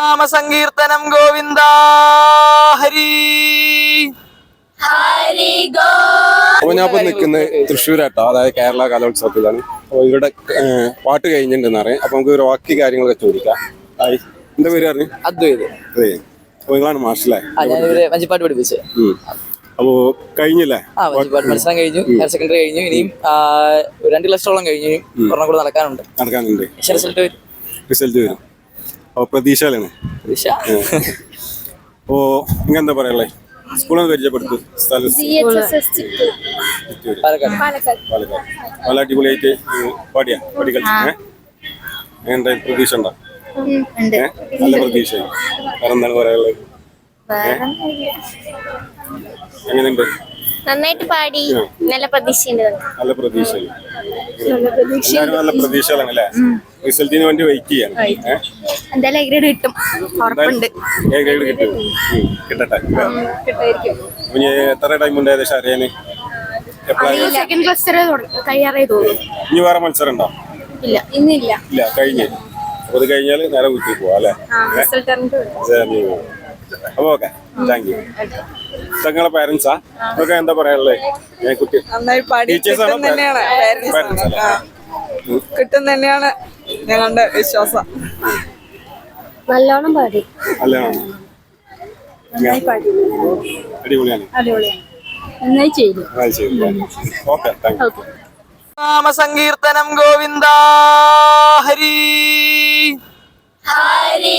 നാമ സങ്കീർത്തനം ഗോവിന്ദ ഹരി. അപ്പൊ ഞാൻ ഇപ്പൊ നിൽക്കുന്നത് തൃശ്ശൂരാട്ടോ അതായത് കേരള കലോത്സവത്തിലാണ്. അപ്പൊ ഇവരുടെ പാട്ട് കഴിഞ്ഞിട്ടുണ്ടെന്ന് അറിയാം അപ്പൊ നമുക്ക് ഒരു ബാക്കി കാര്യങ്ങളൊക്കെ ചോദിക്കാം. ഹായ്. എന്താ പേര് പറഞ്ഞു? അദ്വൈത്. അതെ. അപ്പൊ നിങ്ങളാണ് മാഷല്ലേ? മഞ്ചിപ്പാട്ട് പഠിപ്പിച്ചത് വഞ്ചിപ്പാട്ട് പഠിപ്പിച്ച്. അപ്പോൾ കഴിഞ്ഞില്ലേ? ആ വഞ്ചിപ്പാട്ട് മത്സരം കഴിഞ്ഞു. ഹയർ സെക്കൻഡറി കഴിഞ്ഞു. ഇനിയും രണ്ട് ക്ലസ്റ്ററോളം കഴിഞ്ഞു. ഇനിയും ഒരെണ്ണം കൂടെ നടക്കാനുണ്ട്. നടക്കാനുണ്ട്. റിസൾട്ട് വരും. റിസൾട്ട് വരും. അപ്പോൾ ഓ ദിശ അപ്പോൾ നിങ്ങൾ എന്താ പറയാ സ്കൂളിൽ പരിചയപ്പെടുത്തു. സ്ഥലം പാലക്കാട്. നല്ല അടിപൊളിയായിട്ട് പാടിയാ? പാടി കളിച്ചു എങ്ങനെ പ്രതീക്ഷ ഉണ്ടോ? നല്ല പ്രതീക്ഷ വേറെന്താണ് പറയാനുള്ളത്? എങ്ങനെയുണ്ട്? നന്നായിട്ട് പാടി നല്ല പ്രതീക്ഷയുണ്ട് നല്ല പ്രതീക്ഷ എല്ലാവരും നല്ല പ്രതീക്ഷകളാണ് അല്ലേ? റിസൾട്ടിന് വേണ്ടി വെയിറ്റ് ചെയ്യാണ്? എന്തായാലും ഗ്രേഡ് കിട്ടും. ഉറപ്പുണ്ട്. കിട്ടും. കിട്ടട്ടെ. ഇനി എത്ര ടൈം ഉണ്ട് ഏകദേശം അറിയാന്? എപ്പോഴാണ് സെക്കൻഡ് തോന്നുന്നു. ഇനി വേറെ മത്സരം ഉണ്ടോ? ഇല്ല ഇന്നില്ല. ഇല്ല കഴിഞ്ഞു. അത് കഴിഞ്ഞാൽ നേരെ വീട്ടിൽ പോവാ അല്ലേ. അപ്പൊ ഓക്കെ. താങ്ക് യു തങ്ങളെ പാരന്റ്സാ ഒക്കെ എന്താ പറയാനുള്ളത് കുട്ടി. ടീച്ചേഴ്സ് ആണോ പാരന്റ്സ് കിട്ടും തന്നെയാണ് ഞങ്ങളുടെ വിശ്വാസം. നല്ലോണം പാടി. നല്ലോണം. അടിപൊളിയാണ്. നന്നായി ചെയ്തു. ഓക്കെ താങ്ക് യു നാമ സങ്കീർത്തനം ഗോവിന്ദ ഹരി. ഹരി